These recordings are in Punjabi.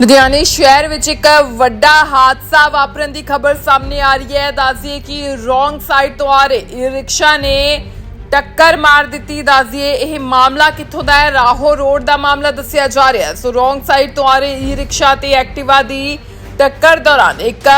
ਲੁਧਿਆਣੇ ਸ਼ਹਿਰ ਵਿੱਚ ਇੱਕ ਵੱਡਾ ਹਾਦਸਾ ਵਾਪਰਨ ਦੀ ਖਬਰ ਸਾਹਮਣੇ ਆ ਰਹੀ ਹੈ। ਦੱਸਦੀਏ ਕਿ ਰੋਂਗ ਸਾਈਡ ਤੋਂ ਆ ਰਹੇ ਈ ਰਿਕਸ਼ਾ ਨੇ ਟੱਕਰ ਮਾਰ ਦਿੱਤੀ। ਦੱਸਦੀਏ, ਇਹ ਮਾਮਲਾ ਕਿੱਥੋਂ ਦਾ ਹੈ? ਰਾਹੋ ਰੋਡ ਦਾ ਮਾਮਲਾ ਦੱਸਿਆ ਜਾ ਰਿਹਾ ਸੋ ਰੋਂਗ ਸਾਈਡ ਤੋਂ ਆ ਰਹੇ ਈ ਰਿਕਸ਼ਾ ਤੇ ਐਕਟਿਵਾ ਦੀ ਟੱਕਰ ਦੌਰਾਨ ਇੱਕ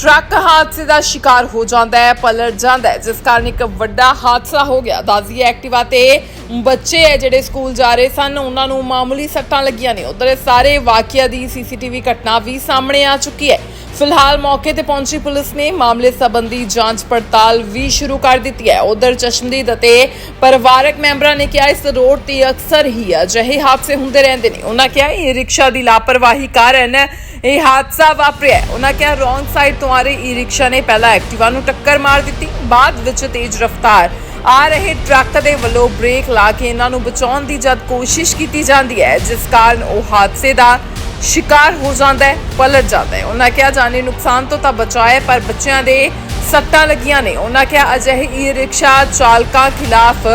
ਟਰੱਕ ਹਾਦਸੇ ਦਾ ਸ਼ਿਕਾਰ ਹੋ ਜਾਂਦਾ ਹੈ, ਪਲਟ ਜਾਂਦਾ ਹੈ, ਜਿਸ ਕਾਰਨ ਇੱਕ ਵੱਡਾ ਹਾਦਸਾ ਹੋ ਗਿਆ। ਦਾਜ਼ੀ ਐਕਟਿਵਾ ਤੇ ਬੱਚੇ ਹੈ ਜਿਹੜੇ ਸਕੂਲ ਜਾ ਰਹੇ ਸਨ, ਉਹਨਾਂ ਨੂੰ ਮਾਮੂਲੀ ਸੱਟਾਂ ਲੱਗੀਆਂ ਨੇ। ਉਧਰ ਸਾਰੇ ਵਾਕਿਆ ਦੀ ਸੀਸੀਟੀਵੀ ਘਟਨਾ ਵੀ ਸਾਹਮਣੇ ਆ ਚੁੱਕੀ ਹੈ। ਫਿਲਹਾਲ ਮੌਕੇ ਤੇ ਪਹੁੰਚੀ ਪੁਲਿਸ ਨੇ ਮਾਮਲੇ ਸੰਬੰਧੀ ਜਾਂਚ ਪੜਤਾਲ ਵੀ ਸ਼ੁਰੂ ਕਰ ਦਿੱਤੀ ਹੈ। ਉਧਰ ਚਸ਼ਮਦੀਦ ਅਤੇ ਪਰਿਵਾਰਕ ਮੈਂਬਰਾਂ ਨੇ ਕਿਹਾ, ਇਸ ਰੋਡ ਤੇ ਅਕਸਰ ਹੀ ਅਜਿਹੇ ਹਾਦਸੇ ਹੁੰਦੇ ਰਹਿੰਦੇ ਨੇ। ਉਹਨਾਂ ਕਿਹਾ, ਇਹ ਰਿਕਸ਼ਾ ਦੀ ਲਾਪਰਵਾਹੀ ਕਾਰਨ ਇਹ ਹਾਦਸਾ ਵਾਪਰਿਆ ਉਹਨਾਂ ਕਿਹਾ, ਰੋਂਗ ਸਾਈਡ ਤੋਂ ਆ ਰਹੀ ਈ ਰਿਕਸ਼ਾ ਨੇ ਪਹਿਲਾਂ ਐਕਟਿਵਾ ਨੂੰ ਟੱਕਰ ਮਾਰ ਦਿੱਤੀ। ਬਾਅਦ ਵਿੱਚ ਤੇਜ਼ ਰਫ਼ਤਾਰ ਆ ਰਹੇ ਟਰੱਕ ਦੇ ਵੱਲੋਂ ਬ੍ਰੇਕ ਲਾ ਕੇ ਇਹਨਾਂ ਨੂੰ ਬਚਾਉਣ ਦੀ ਜਦ ਕੋਸ਼ਿਸ਼ ਕੀਤੀ ਜਾਂਦੀ ਹੈ ਜਿਸ ਕਾਰਨ ਉਹ ਹਾਦਸੇ ਦਾ ਸ਼ਿਕਾਰ ਹੋ ਜਾਂਦਾ ਹੈ ਪਲਟ ਜਾਂਦਾ ਹੈ। ਉਹਨਾਂ ਕਿਹਾ ਜਾਨੀ ਨੁਕਸਾਨ ਤੋਂ ਤਾਂ ਬਚਾਇਆ ਹੈ, ਪਰ ਬੱਚਿਆਂ ਦੇ ਸੱਟਾਂ ਲੱਗੀਆਂ ਨੇ। ਉਹਨਾਂ ਕਿਹਾ ਅਜਿਹੇ ਈ ਰਿਕਸ਼ਾ ਚਾਲਕਾਂ ਖਿਲਾਫ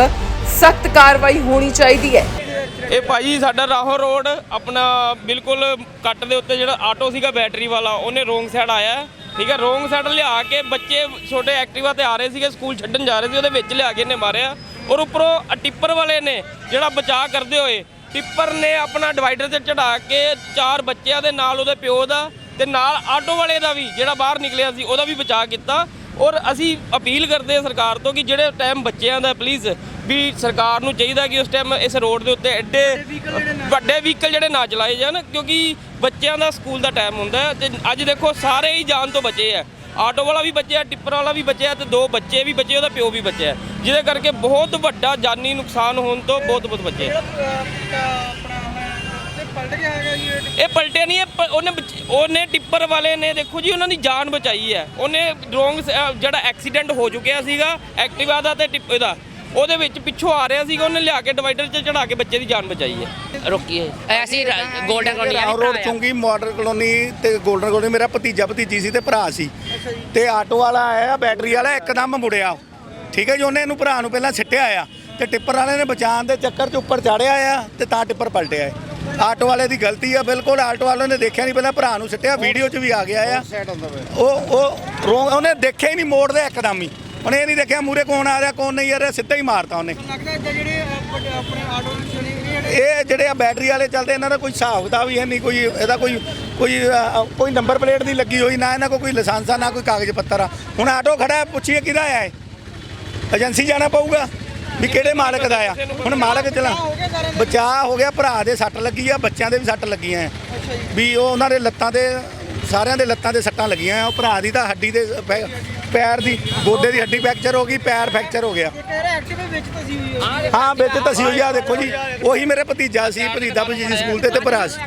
ਸਖਤ ਕਾਰਵਾਈ ਹੋਣੀ ਚਾਹੀਦੀ ਹੈ। ਇਹ ਭਾਜੀ ਸਾਡਾ ਰਾਹੋ ਰੋਡ ਆਪਣਾ ਬਿਲਕੁਲ ਕੱਟ ਦੇ ਉੱਤੇ ਜਿਹੜਾ ਆਟੋ ਸੀਗਾ ਬੈਟਰੀ ਵਾਲਾ, ਉਹਨੇ ਰੋਂਗ ਸਾਈਡ ਆਇਆ। ਠੀਕ ਹੈ ਰੋਂਗ ਸਾਈਡ ਲਿਆ ਕੇ ਬੱਚੇ ਛੋਟੇ ਐਕਟਿਵਾ ਤੇ ਆ ਰਹੇ ਸੀਗੇ, ਸਕੂਲ ਛੱਡਣ ਜਾ ਰਹੇ ਸੀ, ਉਹਦੇ ਵਿੱਚ ਲਿਆ ਕੇ ਇਹਨੇ ਮਾਰਿਆ। ਔਰ ਉੱਪਰੋਂ ਟਿੱਪਰ ਵਾਲੇ ਨੇ ਜਿਹੜਾ ਬਚਾਅ ਕਰਦੇ ਹੋਏ, ਟਿੱਪਰ ਨੇ ਆਪਣਾ ਡਿਵਾਈਡਰ ਤੇ ਚੜਾ ਕੇ ਚਾਰ ਬੱਚਿਆਂ ਦੇ ਨਾਲ ਉਹਦੇ ਪਿਓ ਦਾ ਤੇ ਨਾਲ ਆਟੋ ਵਾਲੇ ਦਾ ਵੀ ਜਿਹੜਾ ਬਾਹਰ ਨਿਕਲਿਆ ਸੀ, ਉਹਦਾ ਵੀ ਬਚਾਅ ਕੀਤਾ। ਔਰ ਅਸੀਂ ਅਪੀਲ ਕਰਦੇ ਹਾਂ ਸਰਕਾਰ ਤੋਂ ਕਿ ਜਿਹੜੇ ਟਾਈਮ ਬੱਚਿਆਂ ਦਾ ਪਲੀਜ਼ ਵੀ ਸਰਕਾਰ ਨੂੰ ਚਾਹੀਦਾ ਕਿ ਉਸ ਟਾਈਮ ਇਸ ਰੋਡ ਦੇ ਉੱਤੇ ਐਡੇ ਵੱਡੇ ਵਹੀਕਲ ਜਿਹੜੇ ਨਾ ਚਲਾਏ ਜਾਣ ਕਿਉਂਕਿ ਬੱਚਿਆਂ ਦਾ ਸਕੂਲ ਦਾ ਟਾਈਮ ਹੁੰਦਾ ਤੇ ਅੱਜ ਦੇਖੋ ਸਾਰੇ ਹੀ ਜਾਨ ਤੋਂ ਬਚੇ ਆ। ਆਟੋ ਵਾਲਾ ਵੀ ਬਚਿਆ ਟਿੱਪਰ ਵਾਲਾ ਵੀ ਬਚਿਆ ਤੇ ਦੋ ਬੱਚੇ ਵੀ ਬਚੇ ਉਹਦਾ ਪਿਓ ਵੀ ਬਚਿਆ। ਜਿਹਦੇ ਕਰਕੇ ਬਹੁਤ ਵੱਡਾ ਜਾਨੀ ਨੁਕਸਾਨ ਹੋਣ ਤੋਂ ਬਹੁਤ ਬਹੁਤ ਬਚੇ। ਇਹ ਪਲਟਿਆ ਨਹੀਂ ਉਹਨੇ ਉਹਨੇ ਟਿੱਪਰ ਵਾਲੇ ਨੇ ਦੇਖੋ ਜੀ ਉਹਨਾਂ ਦੀ ਜਾਨ ਬਚਾਈ ਹੈ। ਉਹਨੇ ਰੋਂਗ ਜਿਹੜਾ ਐਕਸੀਡੈਂਟ ਹੋ ਚੁੱਕਿਆ ਸੀਗਾ ਐਕਟਿਵਾ ਦਾ ਤੇ ਟਿੱਪਰ ਦਾ। ਉਹਦੇ ਵਿੱਚ ਪਿੱਛੋਂ ਆ ਰਿਹਾ ਸੀਗਾ ਉਹਨੇ ਲਿਆ ਕੇ ਡਿਵਾਈਡਰ 'ਚ ਚੜਾ ਕੇ ਬੱਚੇ ਦੀ ਜਾਨ ਬਚਾਈ ਹੈ। ਰੋਕੀ ਹੈ। ਅਸੀਂ ਗੋਲਡਨ ਕਲੋਨੀ ਆ। ਰਾਓ ਰੋਡ ਚੁੰਗੀ ਮਾਡਲ ਕਲੋਨੀ ਤੇ 골ਡਨ ਕਲੋਨੀ ਮੇਰਾ ਭਤੀਜਾ ਭਤੀਜੀ ਸੀ ਤੇ ਭਰਾ ਸੀ। ਤੇ ਆਟੋ ਵਾਲਾ ਆਇਆ ਬੈਟਰੀ ਵਾਲਾ ਇੱਕਦਮ ਮੁੜਿਆ। ਠੀਕ ਹੈ ਜੀ ਉਹਨੇ ਇਹਨੂੰ ਭਰਾ ਨੂੰ ਪਹਿਲਾਂ ਸਿੱਟਿਆ ਆ। ਤੇ ਟਿੱਪਰ ਵਾਲੇ ਨੇ ਬਚਾਉਣ ਦੇ ਚੱਕਰ 'ਚ ਉੱਪਰ ਚੜਿਆ ਆ ਤੇ ਤਾਂ ਟਿੱਪਰ ਪਲਟਿਆ ਹੈ ਆਟੋ ਵਾਲੇ ਦੀ ਗਲਤੀ ਆ ਬਿਲਕੁਲ ਆਟੋ ਵਾਲੇ ਨੇ ਦੇਖਿਆ ਨਹੀਂ ਪਹਿਲਾਂ ਭਰਾ ਨੂੰ ਸਿੱਟਿਆ ਵੀਡੀਓ 'ਚ ਵੀ ਆ ਗਿਆ ਆ। ਉਹ ਉਹ ਉਹਨੇ ਦੇਖਿਆ ਹੀ ਨਹੀਂ ਮੋੜ ਦੇ ਇੱਕਦਮ ਹੀ। ਉਹਨੇ ਇਹ ਨਹੀਂ ਦੇਖਿਆ ਮੂਰੇ ਕੌਣ ਆ ਰਿਹਾ ਕੌਣ ਨਹੀਂ ਆ ਰਿਹਾ ਸਿੱਧਾ ਹੀ ਮਾਰਤਾ ਉਹਨੇ। ਲੱਗਦਾ ਇੱਦਾਂ ਜਿਹੜੇ ਅਹ, ਵੱਡੇ ਆਪਣੇ ਆਟੋ ਰਿਕਸ਼ਾ ਨੇ ਇਹ ਜਿਹੜੇ ਇਹ ਆ ਬੈਟਰੀ ਵਾਲੇ ਚੱਲਦੇ ਇਹਨਾਂ ਦਾ ਕੋਈ ਹਿਸਾਬ ਕਿਤਾਬ ਹੀ ਹੈ ਨਹੀਂ ਕੋਈ ਇਹਦਾ ਕੋਈ ਕੋਈ ਕੋਈ ਨੰਬਰ ਪਲੇਟ ਨਹੀਂ ਲੱਗੀ ਹੋਈ ਨਾ ਇਹਨਾਂ ਕੋਲ ਕੋਈ ਲਾਇਸੈਂਸ ਆ ਨਾ ਕੋਈ ਕਾਗਜ਼ ਪੱਤਰ ਆ। ਹੁਣ ਆਟੋ ਖੜਾ ਪੁੱਛੀਏ ਕਿਹਦਾ ਆਇਆ ਹੈ ਏਜੰਸੀ ਜਾਣਾ ਪਊਗਾ ਵੀ ਕਿਹੜੇ ਮਾਲਕ ਦਾ ਆ? ਹੁਣ ਮਾਲਕ ਚਲਾ ਬਚਾਅ ਹੋ ਗਿਆ ਭਰਾ ਦੇ ਸੱਟ ਲੱਗੀ ਆ ਬੱਚਿਆਂ ਦੇ ਵੀ ਸੱਟ ਲੱਗੀਆਂ ਵੀ ਉਹ ਉਹਨਾਂ ਦੇ ਲੱਤਾਂ ਤੇ ਸਾਰਿਆਂ ਦੇ ਲੱਤਾਂ ਤੇ ਸੱਟਾਂ ਲੱਗੀਆਂ ਆ ਉਹ ਭਰਾ ਦੀ ਤਾਂ ਹੱਡੀ ਦੇ ਪੈਰ ਦੀ ਗੋਡੇ ਦੀ ਹੱਡੀ ਫ੍ਰੈਕਚਰ ਹੋ ਗਈ ਪੈਰ ਫ੍ਰੈਕਚਰ ਹੋ ਗਿਆ। ਇਹ ਕਹਿ ਰਹੇ ਐਕਟਿਵਾ ਵਿੱਚ ਤਾਂ ਸੀ ਹੋਈ ਹੈ। ਹਾਂ ਵਿੱਚ ਧਸੀ ਹੋਈ ਆ ਦੇਖੋ ਜੀ ਉਹੀ ਮੇਰੇ ਭਤੀਜਾ ਸੀ ਭਤੀਜਾ ਭਤੀਜੀ ਸਕੂਲ ਤੇ ਤੇ ਭਰਾ ਸੀ।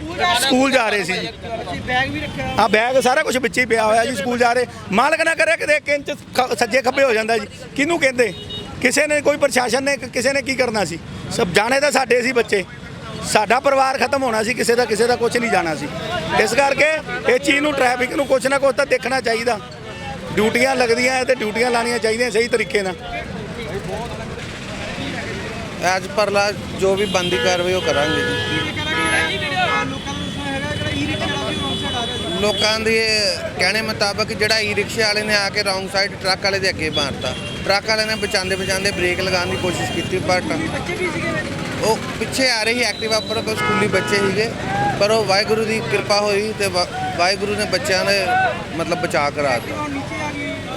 ਸਕੂਲ ਜਾ ਰਹੇ ਸੀ। ਜੀ ਬੈਗ ਵੀ ਰੱਖਿਆ ਹਾਂ ਬੈਗ ਸਾਰਾ ਕੁਝ ਵਿੱਚ ਹੀ ਪਿਆ ਹੋਇਆ ਜੀ ਸਕੂਲ ਜਾ ਰਹੇ। ਮਾਲਕ ਨਾ ਕਰੇ ਕਿਤੇ ਇੱਕ ਇੰਚ ਖ- ਸੱਜੇ ਖੱਬੇ ਹੋ ਜਾਂਦਾ ਜੀ। ਕਿਹਨੂੰ ਕਹਿੰਦੇ? ਕਿਸੇ ਨੇ ਕੋਈ ਪ੍ਰਸ਼ਾਸਨ ਨੇ ਕਿਸੇ ਨੇ ਕੀ ਕਰਨਾ ਸੀ? ਸਭ ਜਾਣੇ ਤਾਂ ਸਾਡੇ ਸੀ ਬੱਚੇ। ਸਾਡਾ ਪਰਿਵਾਰ ਖਤਮ ਹੋਣਾ ਸੀ ਕਿਸੇ ਦਾ ਕਿਸੇ ਦਾ ਕੁਝ ਨਹੀਂ ਜਾਣਾ ਸੀ। ਇਸ ਕਰਕੇ ਇਹ ਚੀਜ਼ ਨੂੰ ਟ੍ਰੈਫਿਕ ਨੂੰ ਕੁਝ ਨਾ ਕੁਝ ਤਾਂ ਦੇਖਣਾ ਚਾਹੀਦਾ। ਡਿਊਟੀਆਂ ਲੱਗਦੀਆਂ ਹੈ ਤੇ ਡਿਊਟੀਆਂ ਲਾਣੀਆਂ ਚਾਹੀਦੀਆਂ ਸਹੀ ਤਰੀਕੇ ਨਾਲ। ਐਜ ਪਰ ਲਾ ਜੋ ਵੀ ਬੰਦੀ ਕਾਰਵਾਈ ਉਹ ਕਰਾਂਗੇ ਜੀ। ਲੋਕਾਂ ਦੇ ਕਹਿਣੇ ਮੁਤਾਬਕ ਜਿਹੜਾ ਈ ਰਿਕਸ਼ੇ ਵਾਲੇ ਨੇ ਆ ਕੇ ਰੌਂਗ ਸਾਈਡ ਟਰੱਕ ਵਾਲੇ ਦੇ ਅੱਗੇ ਮਾਰਤਾ। ਟਰੱਕ ਵਾਲੇ ਨੇ ਬਚਾਉਂਦੇ ਬਚਾਉਂਦੇ ਬ੍ਰੇਕ ਲਗਾਉਣ ਦੀ ਕੋਸ਼ਿਸ਼ ਕੀਤੀ, ਪਰ ਉਹ ਪਿੱਛੇ ਆ ਰਹੀ ਐਕਟਿਵਾ ਪਰ ਕੋਈ ਸਕੂਲੀ ਬੱਚੇ ਸੀਗੇ। ਪਰ ਉਹ ਵਾਹਿਗੁਰੂ ਦੀ ਕਿਰਪਾ ਹੋਈ ਤੇ ਵਾ- ਵਾਹਿਗੁਰੂ ਨੇ ਬੱਚਿਆਂ ਨੇ ਮਤਲਬ ਬਚਾ ਕਰਾ ਦਿੱਤਾ।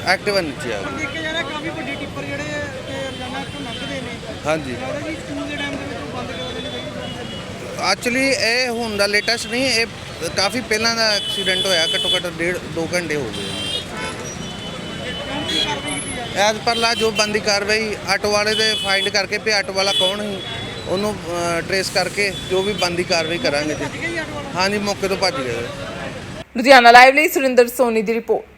ਐਕਟਿਵਾ ਨੀਚੇ ਆ ਪਰ ਗਈ ਦੇਖਿਆ ਜਾ ਰਿਹਾ ਕਾਫੀ ਵੱਡੇ ਟਿੱਪਰ ਜਿਹੜੇ ਤੇ ਰੋਜ਼ਾਨਾ ਇੱਥੋਂ ਲੰਘਦੇ ਨੇ ਹਾਂਜੀ। ਲੱਗਦਾ ਜੀ ਸਕੂਲ ਦੇ ਟਾਈਮ ਦੇ ਵਿੱਚ ਉਹ ਬੰਦ ਕਰ ਦੇਣੇ ਚਾਹੀਦੇ ਐਕਚੁਅਲੀ ਇਹ ਹੁਣ ਦਾ ਲੇਟੈਸਟ ਨਹੀਂ ਇਹ ਕਾਫੀ ਪਹਿਲਾਂ ਦਾ ਐਕਸੀਡੈਂਟ ਹੋਇਆ ਘੱਟੋ ਘੱਟ ਡੇਢ 2 ਘੰਟੇ ਹੋ ਗਏ। ਕੀ ਕਾਰਵਾਈ ਕੀਤੀ ਜਾ ਐਜ਼ ਪਰ ਲਾ ਜੋ ਬੰਦੀ ਕਾਰਵਾਈ ਆਟੋ ਵਾਲੇ ਦੇ ਫਾਈਂਡ ਕਰਕੇ ਵੀ ਆਟੋ ਵਾਲਾ ਕੌਣ ਸੀ ਉਹਨੂੰ ਟਰੇਸ ਕਰਕੇ ਜੋ ਵੀ ਬੰਦੀ ਕਾਰਵਾਈ ਕਰਾਂਗੇ। ਜੀ ਹੈ ਜੀ ਆਟੋ ਵਾਲਾ? ਹਾਂਜੀ ਮੌਕੇ ਤੋਂ ਭੱਜ ਗਏ। ਲੁਧਿਆਣਾ ਲਾਈਵ ਲਈ ਸੁਰਿੰਦਰ ਸੋਨੀ ਦੀ ਰਿਪੋਰਟ।